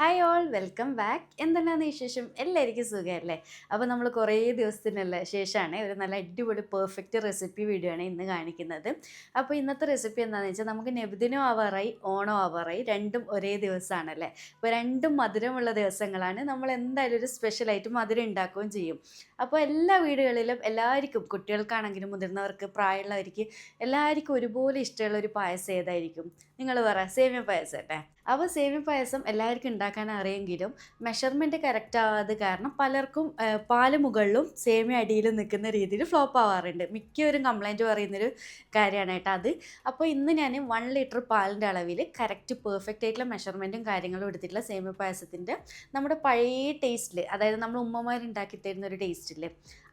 Hi all welcome back എന്തെല്ലാന്ന് വിശേഷം? എല്ലാവർക്കും സുഖമല്ലേ അപ്പോൾ നമ്മൾ കുറേ ദിവസത്തിനല്ല ശേഷമാണ് ഒരു നല്ല അടിപൊളി പെർഫെക്റ്റ് റെസിപ്പി വീഡിയോ ആണ് ഇന്ന് കാണിക്കുന്നത്. അപ്പോൾ ഇന്നത്തെ റെസിപ്പി എന്താണെന്ന് വെച്ചാൽ നമുക്ക് നെബുദിനോ ആവാറായി ഓണോ ആവാറായി രണ്ടും ഒരേ ദിവസമാണല്ലേ അപ്പോൾ രണ്ടും മധുരമുള്ള ദിവസങ്ങളാണ്. നമ്മൾ എന്തായാലും ഒരു സ്പെഷ്യലായിട്ട് മധുരം ഉണ്ടാക്കുകയും ചെയ്യും. അപ്പോൾ എല്ലാ വീടുകളിലും എല്ലാവർക്കും കുട്ടികൾക്കാണെങ്കിലും മുതിർന്നവർക്ക് പ്രായമുള്ളവർക്ക് എല്ലാവർക്കും ഒരുപോലെ ഇഷ്ടമുള്ള ഒരു പായസം ഏതായിരിക്കും? നിങ്ങൾ പറ സേമിയ പായസം അല്ലേ? അപ്പോൾ സേമിയ പായസം എല്ലാവർക്കും ഉണ്ടാക്കാൻ അറിയെങ്കിലും മെഷർമെന്റ് കറക്റ്റ് ആവാതെ കാരണം പലർക്കും പാൽ മുകളിലും സേമിയ അടിയിലും നിൽക്കുന്ന രീതിയിൽ ഫ്ലോപ്പ് ആവാറുണ്ട്. മിക്കവരും കംപ്ലൈന്റ് പറയുന്നൊരു കാര്യമാണ് കേട്ടോ അത്. അപ്പോൾ ഇന്ന് ഞാൻ വൺ ലിറ്റർ പാലിന്റെ അളവിൽ കറക്റ്റ് പെർഫെക്റ്റ് ആയിട്ടുള്ള മെഷർമെന്റും കാര്യങ്ങളും എടുത്തിട്ടുള്ള സേമിയ പായസത്തിന്റെ നമ്മുടെ പഴയ ടേസ്റ്റിൽ അതായത് നമ്മൾ ഉമ്മമാർ ഉണ്ടാക്കി തരുന്ന ഒരു ടേസ്റ്റില്ലേ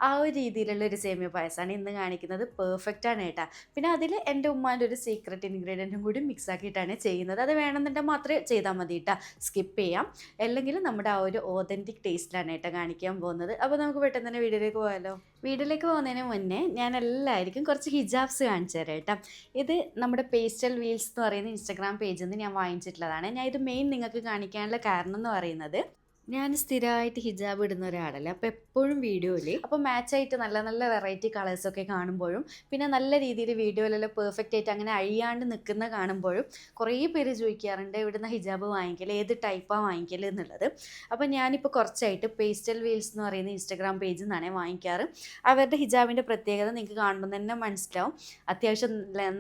ആ ഒരു രീതിയിലുള്ള ഒരു സേമിയ പായസമാണ് ഇന്ന് കാണിക്കുന്നത്. പെർഫെക്റ്റ് ആണ് കേട്ടോ. പിന്നെ അതിൽ എന്റെ ഉമ്മാന്റെ ഒരു സീക്രട്ട് ഇൻഗ്രീഡിയന്റും കൂടി മിക്സ് ആക്കിയിട്ടാണ് ചെയ്യുന്നത്. അത് വേണമെന്നുണ്ടെങ്കിൽ മാത്രമേ ചെയ്താൽ മതി കേട്ടോ സ്കിപ്പ് ചെയ്യാം. അല്ലെങ്കിൽ നമ്മുടെ ആ ഒരു ഓതന്റിക് ടേസ്റ്റിലാണ് കേട്ടോ കാണിക്കാൻ പോകുന്നത്. അപ്പോൾ നമുക്ക് പെട്ടെന്ന് തന്നെ വീഡിയോയിലേക്ക് പോകാമല്ലോ വീട്ടിലേക്ക് പോകുന്നതിന് മുന്നേ ഞാൻ എല്ലാവർക്കും കുറച്ച് ഹിജാബ്സ് കാണിച്ചു തരാം കേട്ടോ ഇത് നമ്മുടെ പേസ്റ്റൽ വീൽസ് എന്ന് പറയുന്ന ഇൻസ്റ്റാഗ്രാം പേജിൽ നിന്ന് ഞാൻ വാങ്ങിച്ചിട്ടുള്ളതാണ്. ഞാൻ ഇത് മെയിൻ നിങ്ങൾക്ക് കാണിക്കാനുള്ള കാരണം എന്ന് പറയുന്നത് ഞാൻ സ്ഥിരമായിട്ട് ഹിജാബ് ഇടുന്ന ഒരാളല്ലേ. അപ്പോൾ എപ്പോഴും വീഡിയോയിൽ അപ്പോൾ മാച്ചായിട്ട് നല്ല നല്ല വെറൈറ്റി കളേഴ്സൊക്കെ കാണുമ്പോഴും പിന്നെ നല്ല രീതിയിൽ വീഡിയോയിലെല്ലാം പെർഫെക്റ്റ് ആയിട്ട് അങ്ങനെ അഴിയാണ്ട് നിൽക്കുന്ന കാണുമ്പോഴും കുറേ പേര് ചോദിക്കാറുണ്ട് ഇവിടുന്ന് ഹിജാബ് വാങ്ങിക്കൽ ഏത് ടൈപ്പാണ് വാങ്ങിക്കൽ എന്നുള്ളത്. അപ്പോൾ ഞാനിപ്പോൾ കുറച്ചായിട്ട് പേസ്റ്റൽ വീൽസ് എന്ന് പറയുന്ന ഇൻസ്റ്റാഗ്രാം പേജിൽ നിന്നാണ് വാങ്ങിക്കാറ്. അവരുടെ ഹിജാബിന്റെ പ്രത്യേകത നിങ്ങൾക്ക് കാണുമ്പോൾ തന്നെ മനസ്സിലാവും. അത്യാവശ്യം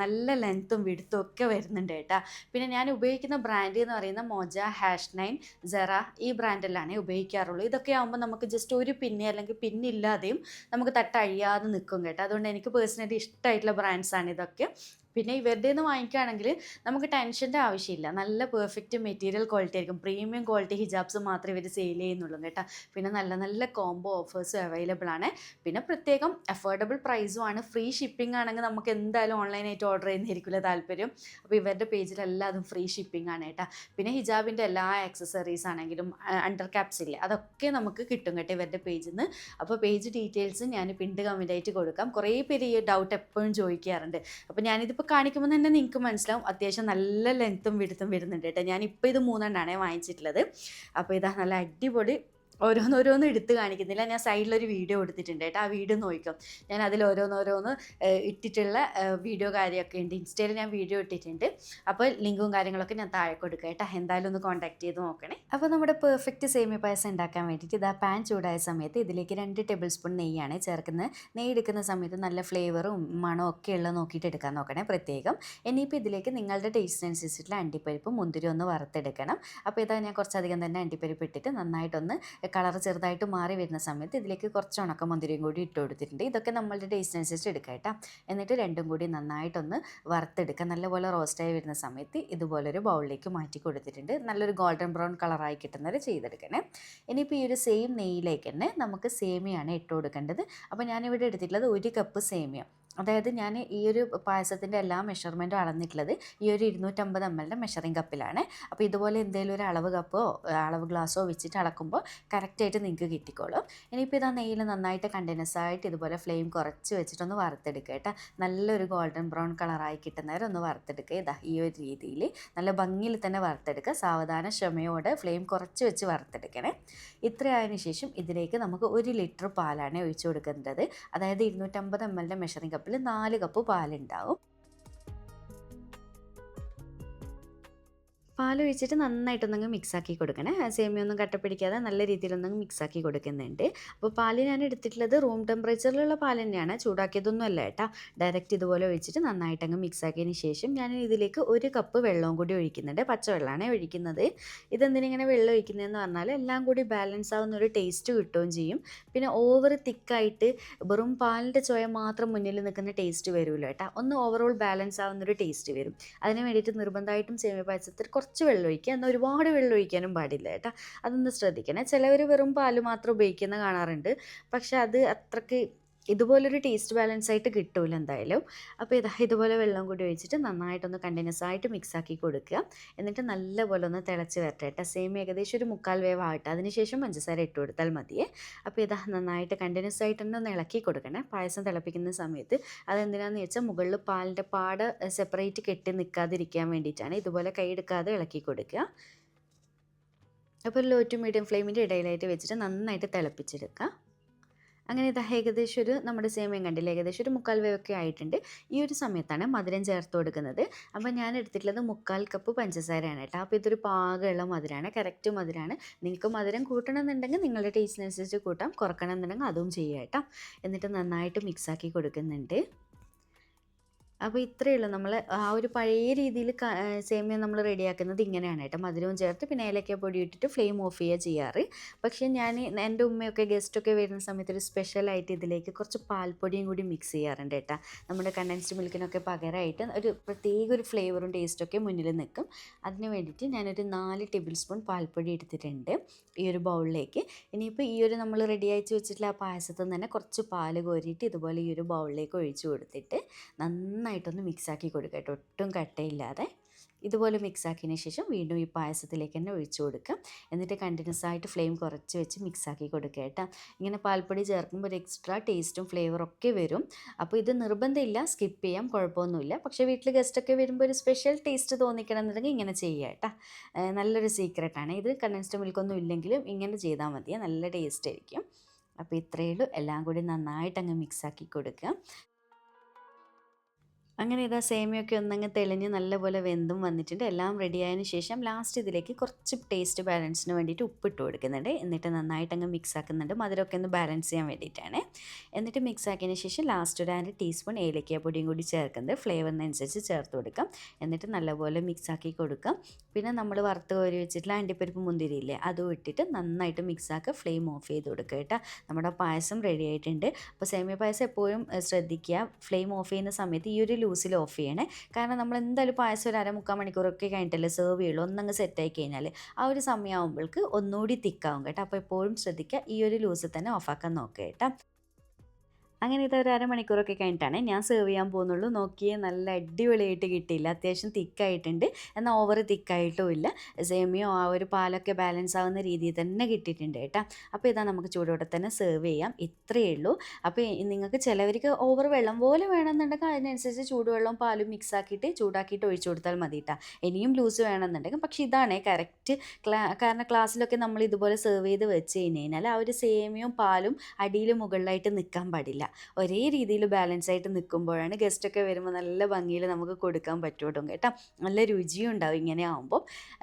നല്ല ലെങ്ത്തും വിടുത്തും ഒക്കെ വരുന്നുണ്ട് കേട്ടോ. പിന്നെ ഞാൻ ഉപയോഗിക്കുന്ന ബ്രാൻഡ് എന്ന് പറയുന്ന മോജ ഹാഷ് നൈൻ സെറ ഈ ബ്രാൻഡെല്ലാമാണ് ഉപയോഗിക്കാറുള്ളൂ. ഇതൊക്കെ ആകുമ്പോൾ നമുക്ക് ജസ്റ്റ് ഒരു പിന്നെ അല്ലെങ്കിൽ പിന്നില്ലാതെയും നമുക്ക് തട്ടഴിയാതെ നിൽക്കും കേട്ടോ. അതുകൊണ്ട് എനിക്ക് പേഴ്സണലി ഇഷ്ടമായിട്ടുള്ള ബ്രാൻഡ്സാണ് ഇതൊക്കെ. പിന്നെ ഇവരുടെ നിന്ന് വാങ്ങിക്കുകയാണെങ്കിൽ നമുക്ക് ടെൻഷന്റെ ആവശ്യമില്ല. നല്ല പെർഫെക്റ്റ് മെറ്റീരിയൽ ക്വാളിറ്റി ആയിരിക്കും. പ്രീമിയം ക്വാളിറ്റി ഹിജാബ്സ് മാത്രമേ ഇവർ സെയിൽ ചെയ്യുന്നുള്ളൂ കേട്ടോ. പിന്നെ നല്ല നല്ല കോംബോ ഓഫേഴ്സും അവൈലബിൾ ആണ്. പിന്നെ പ്രത്യേകം അഫോർഡബിൾ പ്രൈസും ആണ്. ഫ്രീ ഷിപ്പിംഗ് ആണെങ്കിൽ നമുക്ക് എന്തായാലും ഓൺലൈനായിട്ട് ഓർഡർ ചെയ്യുന്നതായിരിക്കില്ല താല്പര്യം? അപ്പോൾ ഇവരുടെ പേജിലെല്ലാം അതും ഫ്രീ ഷിപ്പിംഗ് ആണ് കേട്ടോ. പിന്നെ ഹിജാബിന്റെ എല്ലാ ആക്സസറീസ് ആണെങ്കിലും അണ്ടർ ക്യാപ്സ് ഇല്ലേ അതൊക്കെ നമുക്ക് കിട്ടും കേട്ടോ ഇവരുടെ പേജിൽ നിന്ന് അപ്പോൾ പേജ് ഡീറ്റെയിൽസ് ഞാൻ പിണ്ട് കമന്റ് ആയിട്ട് കൊടുക്കാം. കുറേ പേര് ഈ ഡൗട്ട് എപ്പോഴും ചോദിക്കാറുണ്ട്. അപ്പോൾ ഞാനിതിപ്പോൾ കാണിക്കുമ്പോൾ തന്നെ നിങ്ങൾക്ക് മനസ്സിലാവും. അത്യാവശ്യം നല്ല ലെങ്ത്തും വിടുത്തും വരുന്നുണ്ട് കേട്ടോ. ഞാനിപ്പോൾ ഇത് മൂന്നെണ്ണാണേ വാങ്ങിച്ചിട്ടുള്ളത്. അപ്പോൾ ഇതാ നല്ല അടിപൊളി ഓരോന്നോരോന്ന് എടുത്ത് കാണിക്കുന്നില്ല. ഞാൻ സൈഡിലൊരു വീഡിയോ എടുത്തിട്ടുണ്ട് കേട്ടോ. ആ വീഡിയോ നോക്കും ഞാൻ അതിൽ ഓരോന്നോരോന്ന് ഇട്ടിട്ടുള്ള വീഡിയോ കാര്യമൊക്കെ ഉണ്ട്. ഇൻസ്റ്റയിൽ ഞാൻ വീഡിയോ ഇട്ടിട്ടുണ്ട്. അപ്പോൾ ലിങ്കും കാര്യങ്ങളൊക്കെ ഞാൻ താഴെ കൊടുക്കുക കേട്ടോ. എന്തായാലും ഒന്ന് കോൺടാക്ട് ചെയ്ത് നോക്കണേ. അപ്പോൾ നമ്മുടെ പെർഫെക്റ്റ് സേമിയ പായസം ഉണ്ടാക്കാൻ വേണ്ടിയിട്ട് ഇതാ പാൻ ചൂടായ സമയത്ത് ഇതിലേക്ക് രണ്ട് ടേബിൾ സ്പൂൺ നെയ്യാണ് ചേർക്കുന്നത്. നെയ്യ് എടുക്കുന്ന സമയത്ത് നല്ല ഫ്ലേവറും മണവും ഒക്കെ ഉള്ള നോക്കിയിട്ട് എടുക്കാൻ നോക്കണേ പ്രത്യേകം. ഇനിയിപ്പോൾ ഇതിലേക്ക് നിങ്ങളുടെ ടേസ്റ്റിനനുസരിച്ചിട്ടുള്ള അണ്ടിപ്പരിപ്പ് മുന്തിരി ഒന്ന് വറുത്തെടുക്കണം. അപ്പോൾ ഇതാ ഞാൻ കുറച്ചധികം തന്നെ അണ്ടിപ്പരിപ്പ് ഇട്ടിട്ട് നന്നായിട്ടൊന്ന് കളർ ചെറുതായിട്ട് മാറി വരുന്ന സമയത്ത് ഇതിലേക്ക് കുറച്ച് ഉണക്കമുന്തിരിയും കൂടി ഇട്ട് കൊടുത്തിട്ടുണ്ട്. ഇതൊക്കെ നമ്മളുടെ ടേസ്റ്റ് അനുസരിച്ച് എടുക്കുക കേട്ടോ. എന്നിട്ട് രണ്ടും കൂടി നന്നായിട്ടൊന്ന് വറുത്തെടുക്കുക നല്ലപോലെ റോസ്റ്റായി വരുന്ന സമയത്ത് ഇതുപോലൊരു ബൗളിലേക്ക് മാറ്റി കൊടുത്തിട്ടുണ്ട്. നല്ലൊരു ഗോൾഡൻ ബ്രൗൺ കളറായി കിട്ടുന്നത് ചെയ്തെടുക്കണേ. ഇനിയിപ്പോൾ ഈ ഒരു സെയിം നെയ്യിലേക്ക് തന്നെ നമുക്ക് സേമിയാണ് ഇട്ട് കൊടുക്കേണ്ടത്. അപ്പോൾ ഞാനിവിടെ എടുത്തിട്ടുള്ളത് ഒരു കപ്പ് സേമിയ. അതായത് ഞാൻ ഈ ഒരു പായസത്തിന്റെ എല്ലാ മെഷർമെന്റും അളന്നിട്ടുള്ളത് ഈ ഒരു ഇരുന്നൂറ്റമ്പത് എം എല്ലിന്റെ മെഷറിംഗ് കപ്പിലാണ് അപ്പോൾ ഇതുപോലെ എന്തെങ്കിലും ഒരു അളവ് കപ്പോ അളവ് ഗ്ലാസ്സോ വെച്ചിട്ട് അളക്കുമ്പോൾ കറക്റ്റായിട്ട് നിങ്ങൾക്ക് കിട്ടിക്കോളും. ഇനിയിപ്പോൾ ഇതാ നെയ്യിൽ നന്നായിട്ട് കണ്ടിന്യൂസ് ആയിട്ട് ഇതുപോലെ ഫ്ലെയിം കുറച്ച് വെച്ചിട്ടൊന്ന് വറുത്തെടുക്കുക കേട്ടോ. നല്ലൊരു ഗോൾഡൻ ബ്രൗൺ കളറായി കിട്ടുന്നവരെ ഒന്ന് വറുത്തെടുക്കുക. ഇതാ ഈ ഒരു രീതിയിൽ നല്ല ഭംഗിയിൽ തന്നെ വറുത്തെടുക്കുക. സാവധാന ക്ഷമയോടെ ഫ്ലെയിം കുറച്ച് വെച്ച് വറുത്തെടുക്കണേ. ഇത്രയായതിനു ശേഷം ഇതിലേക്ക് നമുക്ക് ഒരു ലിറ്റർ പാലാണ് ഒഴിച്ചു കൊടുക്കേണ്ടത്. അതായത് ഇരുന്നൂറ്റമ്പത് എം എല്ലിന്റെ മെഷറിംഗ് കപ്പിൽ നാല് കപ്പ് പാലുണ്ടാവും. പാൽ ഒഴിച്ചിട്ട് നന്നായിട്ടൊന്നങ്ങ് മിക്സാക്കി കൊടുക്കണേ. സേമിയൊന്നും കട്ട പിടിക്കാതെ നല്ല രീതിയിലൊന്നങ്ങ് മിക്സാക്കി കൊടുക്കുന്നുണ്ട്. അപ്പോൾ പാൽ ഞാൻ എടുത്തിട്ടുള്ളത് റൂം ടെമ്പറേച്ചറിലുള്ള പാൽ തന്നെയാണ്. ചൂടാക്കിയതൊന്നും അല്ല കേട്ടോ. ഡയറക്റ്റ് ഇതുപോലെ ഒഴിച്ചിട്ട് നന്നായിട്ടങ്ങ് മിക്സാക്കിയതിന് ശേഷം ഞാൻ ഇതിലേക്ക് ഒരു കപ്പ് വെള്ളവും കൂടി ഒഴിക്കുന്നുണ്ട്. പച്ചവെള്ളമാണ് ഒഴിക്കുന്നത്. ഇതെന്തിനിങ്ങനെ വെള്ളം ഒഴിക്കുന്നതെന്ന് പറഞ്ഞാൽ എല്ലാം കൂടി ബാലൻസ് ആവുന്ന ഒരു ടേസ്റ്റ് കിട്ടുകയും ചെയ്യും. പിന്നെ ഓവർ തിക്കായിട്ട് വെറും പാലിന്റെ ചോയ മാത്രം മുന്നിൽ നിൽക്കുന്ന ടേസ്റ്റ് വരുമല്ലോ കേട്ടോ. ഒന്ന് ഓവറോൾ ബാലൻസ് ആവുന്ന ഒരു ടേസ്റ്റ് വരും. അതിന് വേണ്ടിയിട്ട് നിർബന്ധമായിട്ടും സേമിയ പായസത്തിൽ കുറച്ച് വെള്ളം ഒഴിക്കുക എന്നാൽ ഒരുപാട് വെള്ളം ഒഴിക്കാനും പാടില്ല കേട്ടോ. അതൊന്ന് ശ്രദ്ധിക്കണേ. ചിലവർ വെറും പാൽ മാത്രം ഉപയോഗിക്കുന്ന കാണാറുണ്ട്. പക്ഷേ അത് അത്രയ്ക്ക് ഇതുപോലൊരു ടേസ്റ്റ് ബാലൻസ് ആയിട്ട് കിട്ടൂല എന്തായാലും. അപ്പോൾ ഇതാ ഇതുപോലെ വെള്ളം കൂടി ഒഴിച്ചിട്ട് നന്നായിട്ടൊന്ന് കണ്ടിന്യൂസ് ആയിട്ട് മിക്സ് ആക്കി കൊടുക്കുക. എന്നിട്ട് നല്ലപോലെ ഒന്ന് തിളച്ച് വരട്ടെ കേട്ടോ. സെയിം ഏകദേശം ഒരു മുക്കാൽ വേവ് ആവട്ടെ അതിനുശേഷം പഞ്ചസാര ഇട്ട് കൊടുത്താൽ മതിയേ. അപ്പോൾ ഇതാ നന്നായിട്ട് കണ്ടിന്യൂസ് ആയിട്ട് തന്നെ ഒന്ന് ഇളക്കി കൊടുക്കണേ. പായസം തിളപ്പിക്കുന്ന സമയത്ത് അതെന്തിനാണെന്ന് വെച്ചാൽ മുകളിൽ പാലിന്റെ പാട് സെപ്പറേറ്റ് കെട്ടി നിൽക്കാതിരിക്കാൻ വേണ്ടിയിട്ടാണ് ഇതുപോലെ കൈ എടുക്കാതെ ഇളക്കി കൊടുക്കുക. അപ്പോൾ ലോ ടു മീഡിയം ഫ്ലെയിമിന്റെ ഇടയിലായിട്ട് വെച്ചിട്ട് നന്നായിട്ട് തിളപ്പിച്ചെടുക്കുക. അങ്ങനെ ഇത് ഏകദേശം ഒരു നമ്മുടെ സേമിയം കണ്ടില്ല? ഏകദേശം ഒരു മുക്കാൽ വേവൊക്കെ ആയിട്ടുണ്ട്. ഈ ഒരു സമയത്താണ് മധുരം ചേർത്ത് കൊടുക്കുന്നത്. അപ്പോൾ ഞാൻ എടുത്തിട്ടുള്ളത് മുക്കാൽ കപ്പ് പഞ്ചസാരയാണ് കേട്ടോ. അപ്പോൾ ഇതൊരു പാകമുള്ള മധുരമാണ്. കറക്റ്റ് മധുരമാണ്. നിങ്ങൾക്ക് മധുരം കൂട്ടണമെന്നുണ്ടെങ്കിൽ നിങ്ങളുടെ ടേസ്റ്റിനനുസരിച്ച് കൂട്ടാം. കുറക്കണം എന്നുണ്ടെങ്കിൽ അതും ചെയ്യാം കേട്ടോ. എന്നിട്ട് നന്നായിട്ട് മിക്സാക്കി കൊടുക്കുന്നുണ്ട്. അപ്പോൾ ഇത്രയേ ഉള്ളൂ. നമ്മൾ ആ ഒരു പഴയ രീതിയിൽ സേമിയ നമ്മൾ റെഡിയാക്കുന്നത് ഇങ്ങനെയാണ് കേട്ടോ. മധുരവും ചേർത്ത് പിന്നെ ഏലക്ക പൊടി ഇട്ടിട്ട് ഫ്ലെയിം ഓഫ് ചെയ്യുക ചെയ്യാറ്. പക്ഷേ ഞാൻ എന്റെ ഉമ്മയൊക്കെ ഗസ്റ്റൊക്കെ വരുന്ന സമയത്ത് ഒരു സ്പെഷ്യലായിട്ട് ഇതിലേക്ക് കുറച്ച് പാൽപ്പൊടിയും കൂടി മിക്സ് ചെയ്യാറുണ്ട് കേട്ടോ. നമ്മുടെ കണ്ടൻസ്ഡ് മിൽക്കിനൊക്കെ പകരമായിട്ട് ഒരു പ്രത്യേക ഒരു ഫ്ലേവറും ടേസ്റ്റൊക്കെ മുന്നിൽ നിൽക്കും അതിന് വേണ്ടിയിട്ട് ഞാനൊരു നാല് ടേബിൾ സ്പൂൺ പാൽപ്പൊടി എടുത്തിട്ടുണ്ട് ഈ ഒരു ബൗളിലേക്ക്. ഇനിയിപ്പോൾ ഈ ഒരു നമ്മൾ റെഡി അയച്ച് വെച്ചിട്ടുള്ള ആ പായസത്തിൽ നിന്ന് തന്നെ കുറച്ച് പാൽ കോരിയിട്ട് ഇതുപോലെ ഈ ഒരു ബൗളിലേക്ക് ഒഴിച്ചു കൊടുത്തിട്ട് നന്നായിട്ടൊന്ന് മിക്സാക്കി കൊടുക്കുക കേട്ടോ. ഒട്ടും കട്ടയില്ലാതെ ഇതുപോലെ മിക്സാക്കിയതിന് ശേഷം വീണ്ടും ഈ പായസത്തിലേക്ക് തന്നെ ഒഴിച്ചു കൊടുക്കുക. എന്നിട്ട് കണ്ടിന്യൂസ് ആയിട്ട് ഫ്ലെയിം കുറച്ച് വെച്ച് മിക്സാക്കി കൊടുക്കുക കേട്ടോ. ഇങ്ങനെ പാൽപ്പൊടി ചേർക്കുമ്പോൾ ഒരു എക്സ്ട്രാ ടേസ്റ്റും ഫ്ലേവറും ഒക്കെ വരും. അപ്പോൾ ഇത് നിർബന്ധമില്ല സ്കിപ്പ് ചെയ്യാം കുഴപ്പമൊന്നുമില്ല. പക്ഷേ വീട്ടിൽ ഗസ്റ്റൊക്കെ വരുമ്പോൾ ഒരു സ്പെഷ്യൽ ടേസ്റ്റ് തോന്നിക്കണം എന്നുണ്ടെങ്കിൽ ഇങ്ങനെ ചെയ്യുക കേട്ടോ. നല്ലൊരു സീക്രട്ടാണ് ഇത് കണ്ടൻസ്ഡ് മിൽക്കൊന്നും ഇല്ലെങ്കിലും ഇങ്ങനെ ചെയ്താൽ മതി. നല്ല ടേസ്റ്റ് ആയിരിക്കും. അപ്പോൾ ഇത്രയേ ഉള്ളൂ. എല്ലാം കൂടി നന്നായിട്ട് അങ്ങ് മിക്സാക്കി കൊടുക്കുക. അങ്ങനെ ഇതാ സേമിയൊക്കെ ഒന്നങ്ങ് തെളിഞ്ഞ് നല്ലപോലെ വെന്തും വന്നിട്ടുണ്ട്. എല്ലാം റെഡി ആയതിനു ശേഷം ലാസ്റ്റ് ഇതിലേക്ക് കുറച്ച് ടേസ്റ്റ് ബാലൻസിന് വേണ്ടിയിട്ട് ഉപ്പിട്ട് കൊടുക്കുന്നുണ്ട്. എന്നിട്ട് നന്നായിട്ട് അങ്ങ് മിക്സ് ആക്കുന്നുണ്ട്. മധുരമൊക്കെ ഒന്ന് ബാലൻസ് ചെയ്യാൻ വേണ്ടിയിട്ടാണ്. എന്നിട്ട് മിക്സ് ആക്കിയതിന് ശേഷം ലാസ്റ്റ് ഒരു അര ടീസ്പൂൺ ഏലക്ക പൊടിയും കൂടി ചേർക്കുന്നത് ഫ്ലേവറിനനുസരിച്ച് ചേർത്ത് കൊടുക്കാം. എന്നിട്ട് നല്ലപോലെ മിക്സ് ആക്കി കൊടുക്കാം. പിന്നെ നമ്മൾ വറുത്ത് കോരി വെച്ചിട്ടുള്ള അണ്ടിപ്പരിപ്പ് മുന്തിരിയില്ലേ അതും ഇട്ടിട്ട് നന്നായിട്ട് മിക്സ് ആക്കുക ഫ്ലെയിം ഓഫ് ചെയ്ത് കൊടുക്കുക കേട്ടോ. നമ്മുടെ പായസം റെഡി ആയിട്ടുണ്ട്. അപ്പോൾ സേമിയ പായസം എപ്പോഴും ശ്രദ്ധിക്കുക. ഫ്ലെയിം ഓഫ് ചെയ്യുന്ന സമയത്ത് ഈ ഒരു ലൂസിൽ ഓഫ് ചെയ്യണേ. കാരണം നമ്മൾ എന്തായാലും പായസം ഒരു അരമുക്കാൽ മണിക്കൂറൊക്കെ കഴിഞ്ഞിട്ടല്ലേ സെർവ് ചെയ്യുള്ളൂ. ഒന്നങ്ങ് സെറ്റായി കഴിഞ്ഞാൽ ആ ഒരു സമയമാകുമ്പോൾക്ക് ഒന്നുകൂടി തിക്കാവും കേട്ടോ. അപ്പോൾ എപ്പോഴും ശ്രദ്ധിക്കുക ഈ ഒരു ലൂസ് തന്നെ ഓഫാക്കാൻ നോക്കുക കേട്ടോ. അങ്ങനെ ഇത് ഒരു അരമണിക്കൂറൊക്കെ കഴിഞ്ഞിട്ടാണ് ഞാൻ സെർവ് ചെയ്യാൻ പോകുന്നുള്ളൂ. നോക്കിയേ നല്ല അടിപൊളിയായിട്ട് കിട്ടിയില്ല. അത്യാവശ്യം തിക്കായിട്ടുണ്ട്. എന്നാൽ ഓവർ തിക്കായിട്ടും ഇല്ല. സേമിയോ ആ ഒരു പാലൊക്കെ ബാലൻസ് ആവുന്ന രീതിയിൽ തന്നെ കിട്ടിയിട്ടുണ്ട് കേട്ടോ. അപ്പോൾ ഇതാ നമുക്ക് ചൂടോടെ തന്നെ സെർവ് ചെയ്യാം. ഇത്രയേ ഉള്ളൂ. അപ്പോൾ നിങ്ങൾക്ക് ചിലവർക്ക് ഓവർ വെള്ളം പോലെ വേണമെന്നുണ്ടെങ്കിൽ അതിനനുസരിച്ച് ചൂടുവെള്ളവും പാലും മിക്സ് ആക്കിയിട്ട് ചൂടാക്കിയിട്ട് ഒഴിച്ചു കൊടുത്താൽ മതി കേട്ടോ. ഇനിയും ലൂസ് വേണമെന്നുണ്ടെങ്കിൽ പക്ഷേ ഇതാണ് കറക്റ്റ് കാരണം ക്ലാസ്സിലൊക്കെ നമ്മൾ ഇതുപോലെ സെർവ് ചെയ്ത് വെച്ച് കഴിഞ്ഞ് കഴിഞ്ഞാൽ ആ ഒരു സേമിയവും പാലും അടിയിൽ മുകളിലായിട്ട് നിൽക്കാൻ പാടില്ല. ഒരേ രീതിയിൽ ബാലൻസ് ആയിട്ട് നിൽക്കുമ്പോഴാണ് ഗസ്റ്റൊക്കെ വരുമ്പോൾ നല്ല ഭംഗിയിൽ നമുക്ക് കൊടുക്കാൻ പറ്റുള്ളൂ കേട്ടോ. നല്ല രുചിയും ഉണ്ടാവും ഇങ്ങനെ ആകുമ്പോൾ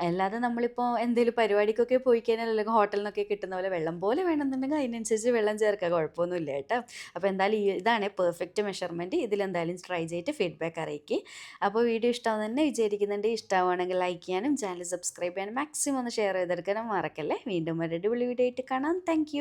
അല്ലാതെ നമ്മളിപ്പോൾ എന്തെങ്കിലും പരിപാടിക്കൊക്കെ പോയി കഴിഞ്ഞാൽ അല്ലെങ്കിൽ ഹോട്ടലിൽ നിന്നൊക്കെ കിട്ടുന്ന പോലെ വെള്ളം പോലെ വേണമെന്നുണ്ടെങ്കിൽ അതിനനുസരിച്ച് വെള്ളം ചേർക്കുക കുഴപ്പമൊന്നുമില്ല കേട്ടോ. അപ്പോൾ എന്തായാലും ഇതാണ് പെർഫെക്റ്റ് മെഷർമെന്റ് ഇതിലെന്തായാലും ട്രൈ ചെയ്തിട്ട് ഫീഡ്ബാക്ക് അറിയിക്കുക അപ്പോൾ വീഡിയോ ഇഷ്ടമാണെന്ന് തന്നെ വിചാരിക്കുന്നുണ്ട്. ഇഷ്ടമാണെങ്കിൽ ലൈക്ക് ചെയ്യാനും ചാനൽ സബ്സ്ക്രൈബ് ചെയ്യാനും മാക്സിമം ഒന്ന് ഷെയർ ചെയ്തെടുക്കാനും മറക്കല്ലേ. വീണ്ടും ഒരു അടിപൊളി വീഡിയോ ആയിട്ട് കാണാം. താങ്ക്